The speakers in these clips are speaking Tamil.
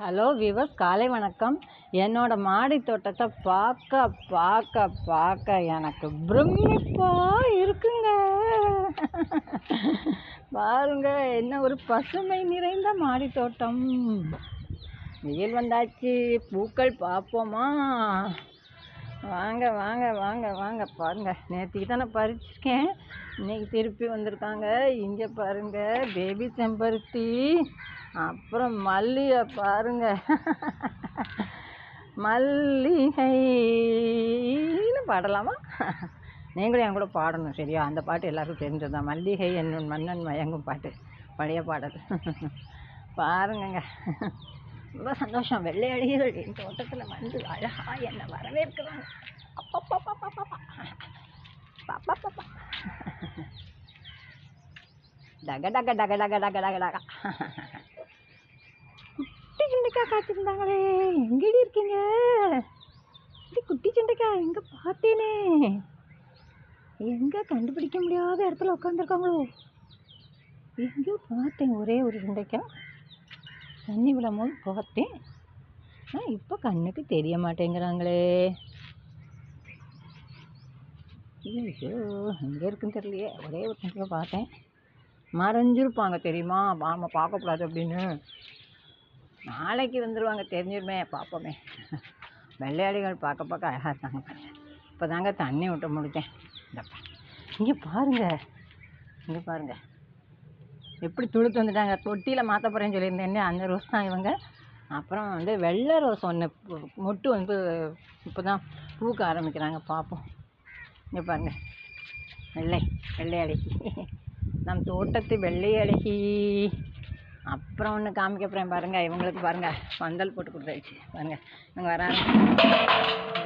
ஹலோ விவஸ் காலை வணக்கம். என்னோட மாடி தோட்டத்தை பார்க்க பார்க்க பார்க்க எனக்கு பிரமிப்பா இருக்குங்க. பாருங்க என்ன ஒரு பசுமை நிறைந்த மாடி தோட்டம். வெயில் வந்தாச்சு பூக்கள் பார்ப்போமா? வாங்க வாங்க வாங்க வாங்க பாருங்க. நேற்றுக்கு தானே பறிச்சிருக்கேன். இன்னைக்கு திருப்பி வந்திருக்காங்க. இங்கே பாருங்க பேபி செம்பருத்தி. அப்புறம் மல்லிகை பாருங்க. மல்லிகைன்னு பாடலாமா? நீங்களும் என் கூட பாடணும் சரியா? அந்த பாட்டு எல்லாருக்கும் தெரிஞ்சது தான். மல்லிகை என்னும் மன்னன் மயங்கும் பாட்டு. பழைய பாடல். பாருங்கங்க. ரொம்ப சந்தோஷம். வெள்ளையடிகள் என் தோட்டத்தில் வந்து அழகா என்னை வரவேற்கிறாங்க. டக டக டக டக டக டக டக. குட்டி சுண்டைக்காய் காய்ச்சிருந்தாங்களே. எங்கடி இருக்கீங்க? இது குட்டி சுண்டைக்காய் எங்கே பார்த்தேனே. எங்கே கண்டுபிடிக்க முடியாத இடத்துல உட்காந்துருக்காங்களோ எங்கேயோ பார்த்தேன் ஒரே ஒரு சுண்டைக்காய். தண்ணி விடும்போது பார்த்தேன். ஆனால் இப்போ கண்ணுக்கு தெரிய மாட்டேங்கிறாங்களே. ஐயோ எங்கே இருக்குன்னு தெரியலையே. ஒரே ஒரு நிமிஷம் பார்த்தேன். மறைஞ்சிருப்பாங்க தெரியுமா? வாம பார்க்கக்கூடாது அப்படின்னு. நாளைக்கு வந்துடுவாங்க தெரிஞ்சிருமே பார்ப்போமே. வெள்ளையாடிகள் பார்க்க பார்க்க அழகாக இருக்காங்க இப்போ தாங்க தண்ணி விட்டு முடித்தேன். இந்தப்பா இங்கே பாருங்க. இங்கே பாருங்க. எப்படி துளுத்து வந்துட்டாங்க. தொட்டியில் மாற்ற போகிறேன்னு சொல்லியிருந்தேன். அந்த ரோஸ் தான் இவங்க. அப்புறம் வந்து வெள்ளை ரோஸ் ஒன்று மொட்டு வந்து இப்போ தான் பூக்க ஆரம்பிக்கிறாங்க. பார்ப்போம். இங்கே பாருங்கள் வெள்ளை வெள்ளையாடி நம் தோட்டத்து வெள்ளை அழகி அப்புறம் ஒன்று காமிக்க போகிறேன் பாருங்க இவங்களுக்கு பாருங்க பந்தல் போட்டு கொடுத்தாச்சு. பாருங்க இவங்க வராங்க.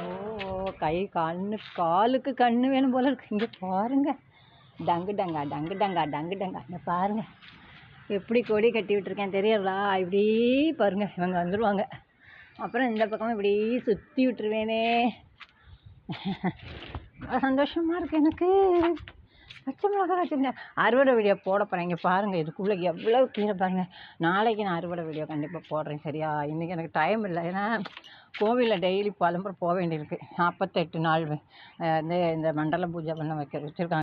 ஓ கை கண்ணு காலுக்கு கண்ணு வேணும் போல இருக்கு. இங்கே பாருங்கள் டங்கு டங்கா டங்கு டங்கா டங்கு டங்கா. இங்கே பாருங்க. எப்படி கொடி கட்டி விட்டுருக்கேன் தெரியறதா? இப்படி பாருங்க இவங்க வந்துடுவாங்க அப்புறம் இந்த பக்கம் இப்படி சுற்றி விட்டுருவேனே. ரொம்ப சந்தோஷமா இருக்கு எனக்கு. பச்சை மிளகா வச்சுருந்தேன். அறுவடை வீடியோ போட போகிறேன் இங்கே பாருங்கள் இதுக்குள்ளே எவ்வளோ கீரை பாருங்கள் நாளைக்கு நான் அறுவடை வீடியோ கண்டிப்பாக போடுறேன் சரியா? இன்றைக்கி எனக்கு டைம் இல்லை. ஏன்னா கோவிலில் டெய்லி பலம்புற போக வேண்டியிருக்கு. நாற்பத்தெட்டு நாள் வந்து இந்த மண்டல பூஜை பண்ண வைக்க வச்சுருக்காங்க.